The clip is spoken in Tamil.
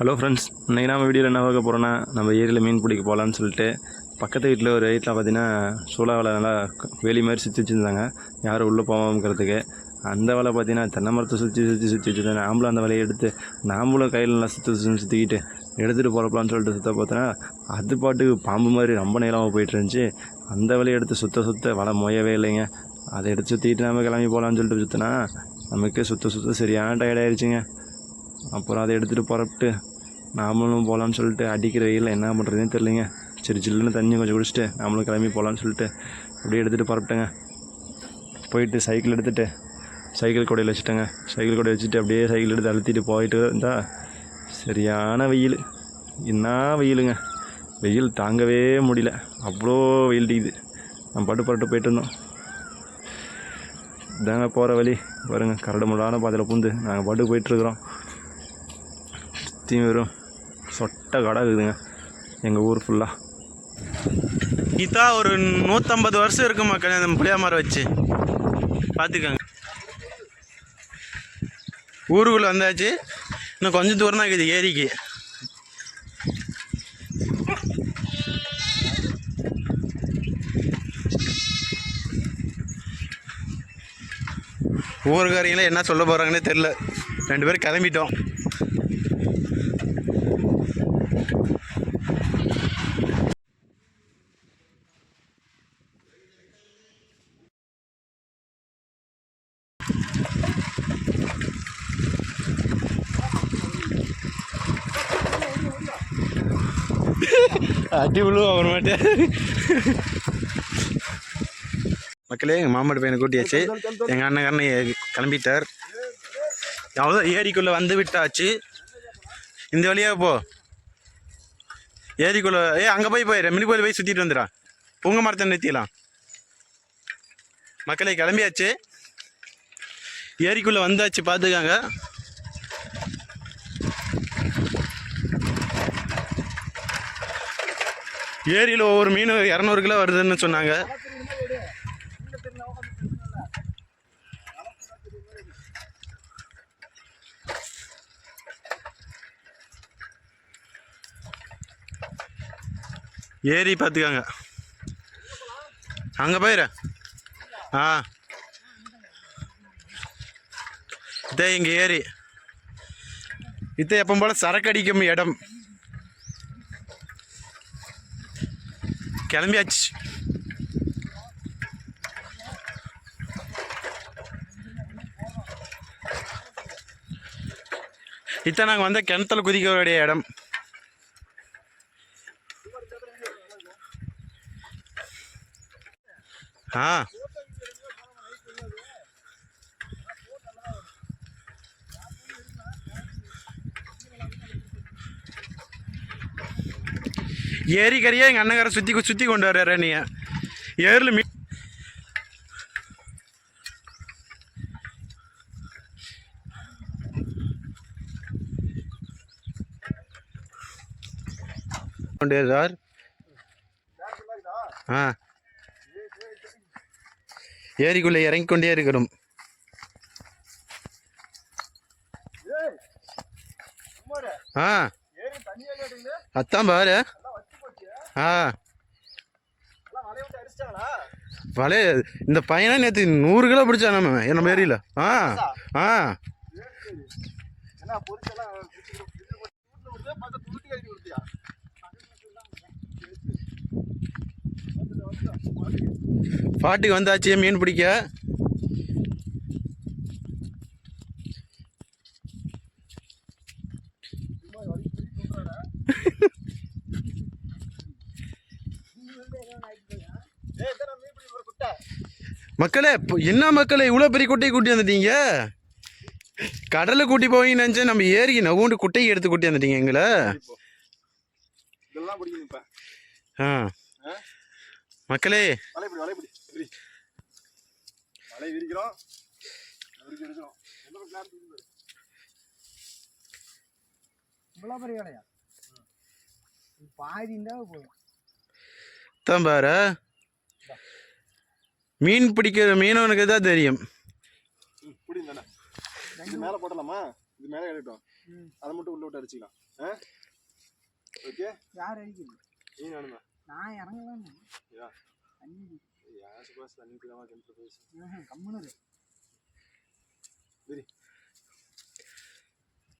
ஹலோ ஃப்ரெண்ட்ஸ் இன்றைக்கி நம்ம வீடியோவில் என்ன பார்க்க போகிறோன்னா நம்ம ஏரியில் மீன் பிடிக்க போகலான்னு சொல்லிட்டு பக்கத்து வீட்டில் ஒரு வீட்டில் பார்த்தீங்கன்னா சூளா வலை நல்லா வேலி மாதிரி சுற்றி வச்சுருந்தாங்க. யாரும் உள்ளே போகாமக்கிறதுக்கு அந்த வலை பார்த்தீங்கன்னா தென்னை மரத்தை சுற்றி சுற்றி சுற்றி வச்சுருந்தாங்க நாம்பளும் அந்த வலையை எடுத்து நாம்பளும் கையில் நல்லா சுற்றி சுற்றி சுற்றிக்கிட்டு எடுத்துகிட்டு போகிறப்பலான்னு சொல்லிட்டு சுற்ற பார்த்தோன்னா அது பாட்டுக்கு பாம்பு மாதிரி ரொம்ப நேரமாக போயிட்டு இருந்துச்சு. அந்த வலையை எடுத்து சுத்த சுத்த வலை மொயவே இல்லைங்க. அதை எடுத்து சுற்றிட்டு நம்ம கிளம்பி போகலான்னு சொல்லிட்டு சுற்றினா நமக்கு சுத்த சுத்த சரியான டயர்டாயிருச்சுங்க அப்புறம் அதை எடுத்துகிட்டு புறப்பட்டு நாமளும் போகலான்னு சொல்லிட்டு அடிக்கிற வெயிலில் என்ன பண்ணுறதுன்னு தெரியலைங்க. சரி ஜில்லுன்னு தண்ணி கொஞ்சம் குடிச்சிட்டு நாமளும் கிளம்பி போகலான்னு சொல்லிட்டு அப்படியே எடுத்துகிட்டு பரப்பிட்டேங்க போயிட்டு சைக்கிள் எடுத்துகிட்டு சைக்கிள் கொடையில் வச்சுட்டேங்க. சைக்கிள் கொடை வச்சுட்டு அப்படியே சைக்கிள் எடுத்து அழுத்திட்டு போயிட்டு இருந்தால் சரியான வெயில். என்ன வெயிலுங்க. வெயில் தாங்கவே முடியல. அவ்வளோ வெயில் அடிக்குது. நம்ம பட்டு பரட்டு போயிட்டு இருந்தோம் இதாங்க போகிற வழி. பாருங்க கரடு முடான பாதையில் பூந்து நாங்கள் பாட்டுக்கு போயிட்டுருக்குறோம் சுற்றியும் வெறும் சொட்டை கடை இருக்குதுங்க. எங்கள் ஊர் ஃபுல்லாக இதா ஒரு நூற்றம்பது வருஷம் இருக்கு மக்கள் இந்த புளியா மரம் வச்சு. பார்த்துக்கோங்க ஊருக்குள்ளே வந்தாச்சு. இன்னும் கொஞ்சம் தூரம் தான் இருக்குது ஏரிக்கு. ஊருக்காரங்களே என்ன சொல்ல போகிறாங்கன்னே தெரில ரெண்டு பேரும் கிளம்பிட்டோம். அடி விழுவும் அப்புறமேட்டு மக்களே எங்கள் மாமாடு பையனை கூட்டியாச்சு. எங்கள் அண்ணன் கிளம்பிட்டார். அவ்வளோ ஏரிக்குள்ளே வந்து விட்டாச்சு. இந்த வழியாக போ. ஏரிக்குள்ளே ஏ அங்கே போய் போயிடு மினி கோயில் போய் சுற்றிட்டு வந்துடா பூங்க மரத்தை நிறுத்திடலாம். மக்களே கிளம்பியாச்சு. ஏரிக்குள்ளே வந்தாச்சு பார்த்துக்காங்க ஏரியில் ஒவ்வொரு மீன் இரநூறு கிலோ வருதுன்னு சொன்னாங்க. ஏரி பார்த்துக்காங்க அங்கே போயிரு. ஆ. இதே இங்கே ஏரி. இது எப்போ போல் சரக்கு அடிக்கும் இடம். கிளம்பியாச்சு. இத்தனை நாங்கள் வந்த கிணத்துல குதிக்கக்கூடிய இடம். ஆ. ஏரிக்கரையே எங்கள் அண்ணங்கார சுற்றி சுற்றி கொண்டு வர்றாரு நீங்கள் ஏரில் மீ கொண்டு வர்றார் ஆ. ஏரிக்குள்ளே இறங்கி கொண்டே இருக்கிறோம். ஆ. அத்தான் பாரு. ஆ. வலைய இந்த பையனை நேற்று நூறு கிலோ பிடிச்சா நம்ம என்ன ஏரியில் ஆ ஆ. பாட்டுக்கு வந்தாச்சு மீன் பிடிக்க. மக்களே இப்போ என்ன மக்களே இவ்வளோ பெரிய குட்டையை கூட்டி வந்துட்டீங்க? கடலை கூட்டி போவீங்கன்னு நினச்சேன். நம்ம ஏரிக்கு நவுண்டு குட்டையை எடுத்து கூட்டி வந்துட்டீங்க எங்களை. ஆ. மக்களே. பாதி போதும். தான் பாரு மீன் பிடிக்கிற மீனவனுக்கு தான் தெரியும். இது மேலே போடலாமா இது மேலே எடுக்கட்டும். அதை மட்டும் உள்ள விட்டு அடிச்சிக்கலாம். ஓகே? யார் அடிக்கிறது நீ நான் இறங்கலாம் யா. சுபாஷ் தண்ணி கிளம்பி கம்முன்னு